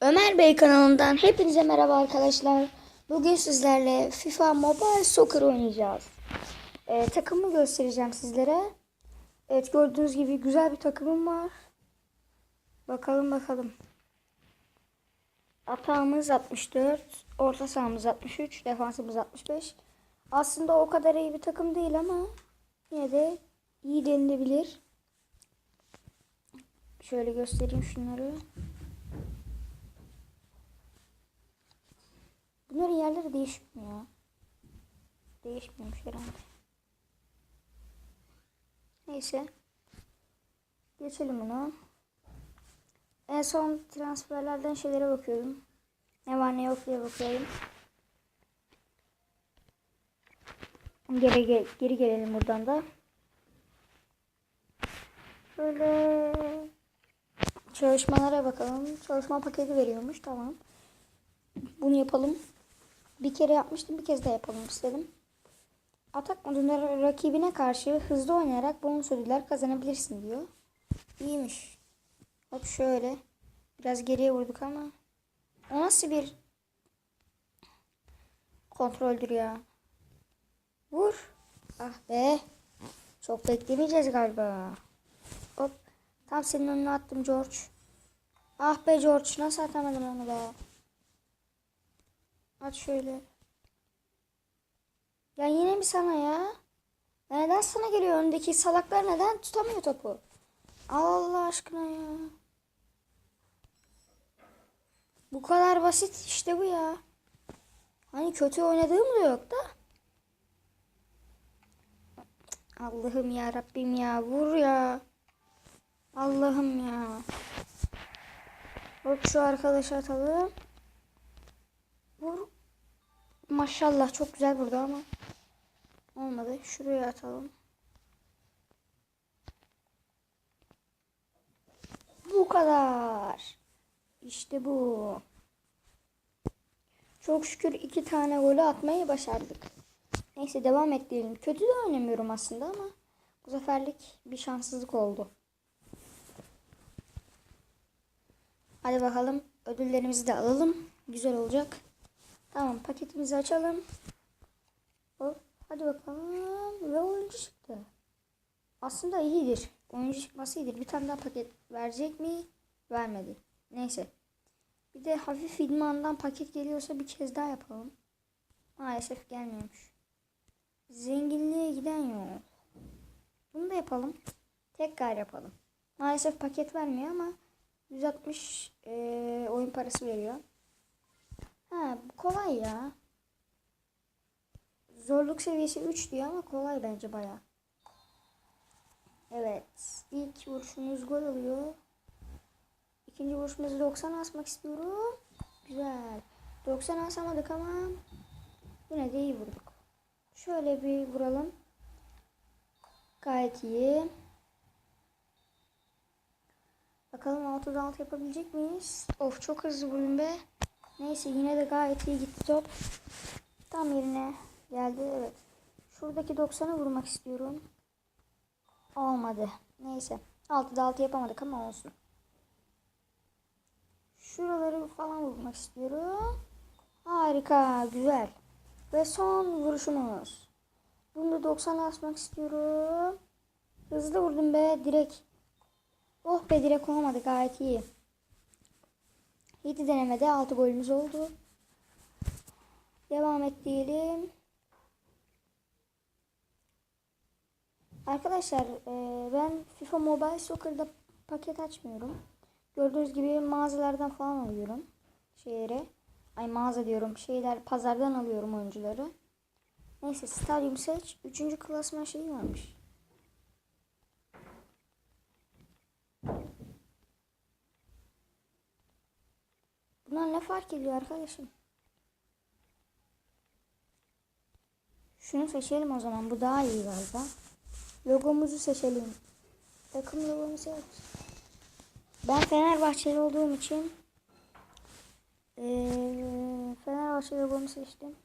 Ömer Bey kanalından hepinize merhaba arkadaşlar. Bugün sizlerle FIFA Mobile Soccer oynayacağız. Ee, takımı göstereceğim sizlere. Evet gördüğünüz gibi güzel bir takımım var. Bakalım bakalım. Atağımız 64, orta sahamız 63, defansımız 65. Aslında o kadar iyi bir takım değil ama yine de iyi denilebilir. Şöyle göstereyim şunları. Bunların yerleri değişmiyor ya. Değişmiyormuş herhalde. Neyse. Geçelim bunu. En son transferlerden şeylere bakıyorum. Ne var ne yok diye bakıyorum. Geri, geri, geri gelelim buradan da. Böyle çalışmalara bakalım. Çalışma paketi veriyormuş. Tamam. Bunu yapalım. Bir kere yapmıştım. Bir kez daha yapalım istedim. Atak modunda rakibine karşı hızlı oynayarak bonus ödüller kazanabilirsin diyor. İyiymiş. Hop şöyle. Biraz geriye vurduk ama. O nasıl bir kontroldür ya. Vur. Ah be. Çok beklemeyeceğiz galiba. Hop. Tam senin önüne attım George. Ah be George. Nasıl atamadım onu be. At şöyle. Ya yine mi sana ya neden sana geliyor? Öndeki salaklar neden tutamıyor topu? Allah aşkına ya. Bu kadar basit işte bu ya. Hani kötü oynadığım da yok da. Allah'ım ya Rabbim ya vur ya. Allah'ım ya. Hop şu arkadaşı atalım. Maşallah çok güzel vurdu ama. Olmadı. Şuraya atalım. Bu kadar. İşte bu. Çok şükür iki tane golü atmayı başardık. Neyse devam edelim. Kötü de oynamıyorum aslında ama bu seferlik bir şanssızlık oldu. Hadi bakalım ödüllerimizi de alalım. Güzel olacak. Tamam paketimizi açalım. Hop, hadi bakalım. Ve oyuncu çıktı. Aslında iyidir. Oyuncu çıkması iyidir. Bir tane daha paket verecek mi? Vermedi. Neyse. Bir de hafif idmandan paket geliyorsa bir kez daha yapalım. Maalesef gelmiyormuş. Zenginliğe giden yok. Bunu da yapalım. Tekrar yapalım. Maalesef paket vermiyor ama 160 e, oyun parası veriyor. Kolay ya. Zorluk seviyesi 3 diyor ama kolay bence baya. Evet. ilk vuruşumuz gol oluyor. İkinci vuruşumuzu 90 asmak istiyorum. Güzel. 90 asamadık ama yine de iyi vurduk. Şöyle bir vuralım. Gayet iyi. Bakalım 6'da 6 yapabilecek miyiz? Of çok hızlı vurdum be. Neyse yine de gayet iyi gitti top. Tam yerine geldi. Evet. Şuradaki 90'ı vurmak istiyorum. Olmadı. Neyse. 6'da 6 yapamadık ama olsun. Şuraları falan vurmak istiyorum. Harika. Güzel. Ve son vuruşumuz. Bunu da 90 asmak istiyorum. Hızlı vurdum be. Direkt. Oh be direkt olmadı. Gayet iyi. 7 denemede 6 golümüz oldu. Devam et diyelim. Arkadaşlar e, ben FIFA Mobile Soccer'da paket açmıyorum. Gördüğünüz gibi mağazalardan falan alıyorum. Şeyleri. Ay mağaza diyorum. Şeyler pazardan alıyorum oyuncuları. Neyse stadyum seç. Üçüncü klasman şeyi varmış. Bunlar ne fark ediyor arkadaşım? Şunu seçelim o zaman. Bu daha iyi galiba. Logomuzu seçelim. Takım logomu seç. Ben Fenerbahçeli olduğum için ee, Fenerbahçe logomu seçtim.